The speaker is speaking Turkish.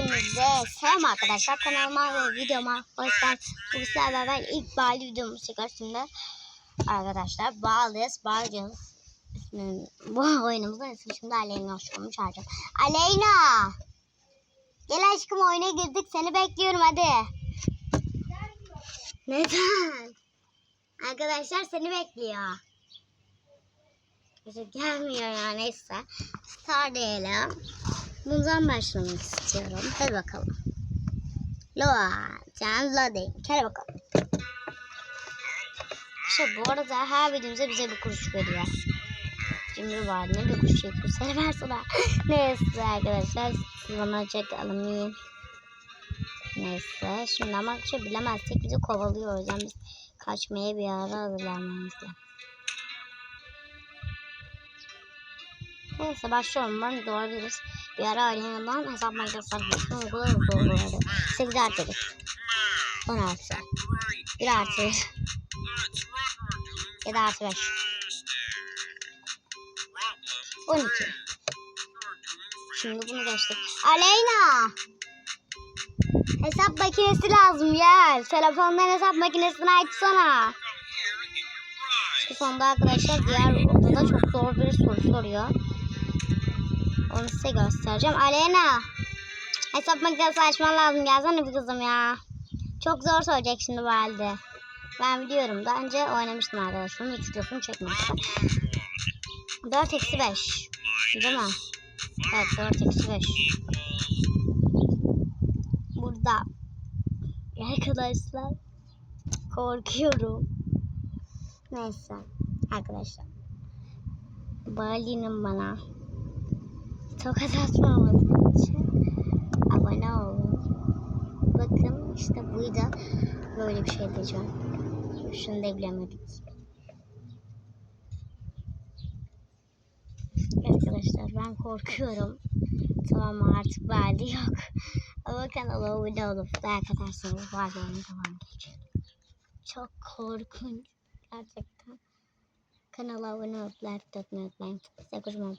Hepinize selam arkadaşlar kanalıma ve videoma hoş geldiniz. Bu sefer ben ilk Bali videomu çekiyorum şimdi. Arkadaşlar bağlıyız, bağlayacağız. İsminin, bu oyunumuzun ismi şimdi Aleyna Aşkım'ı çağıracağım. Aleyna! Gel aşkım oyuna girdik seni bekliyorum hadi. Neden? Arkadaşlar seni bekliyor. İşte gelmiyor ya neyse. Star diyelim. Bundan başlamak istiyorum. Hadi bakalım. Loa, can loading. Hadi bakalım. İşte bu arada her videomuzda bize bir kuruş veriyor. Şimdi var ne bir kuruş yapıyor. Sen versene. Neyse arkadaşlar. Siz bana çek alamayın. Neyse. Şimdi ama şey bilemezsek bizi kovalıyor. O yüzden biz kaçmaya bir ara hazırlanmamız lazım. Neyse başlıyorum ben doğru. Bir ara Alihan'dan hesap makinesi arkadaşım uyguladı doğruları. 8 artı 1. 10 artı. 1 artı 1. 7 artı 5. 12. Şimdi bunu geçtik. Aleyna! Hesap makinesi lazım gel. Telefondan hesap makinesini açsana. Şu sonda arkadaşlar diğer odada çok zor bir soru soruyor. Onu size göstereceğim. Aleyna. Hesap makinesi açman lazım. Gelsene bir kızım ya. Çok zor soracak şimdi bu halde. Ben biliyorum. Daha önce oynamıştım arkadaşlar. Hiç videosunu çekmemiştim. 4 eksi 5. Değil mi? Evet 4 eksi 5. Burada. Arkadaşlar. Korkuyorum. Neyse. Arkadaşlar. Bali'nin bana tokat atmaması için abone olun. Bakın işte buydu. Böyle bir şey diyeceğim. Şunu da bilemedik. Arkadaşlar ben korkuyorum. Tamam artık Bali yok. Ama kanala abone olup like atarsanız Bali'nin devam edecek. Çok korkunç. Gerçekten. Kanala abone olup like atmayı unutmayın. Size kocaman.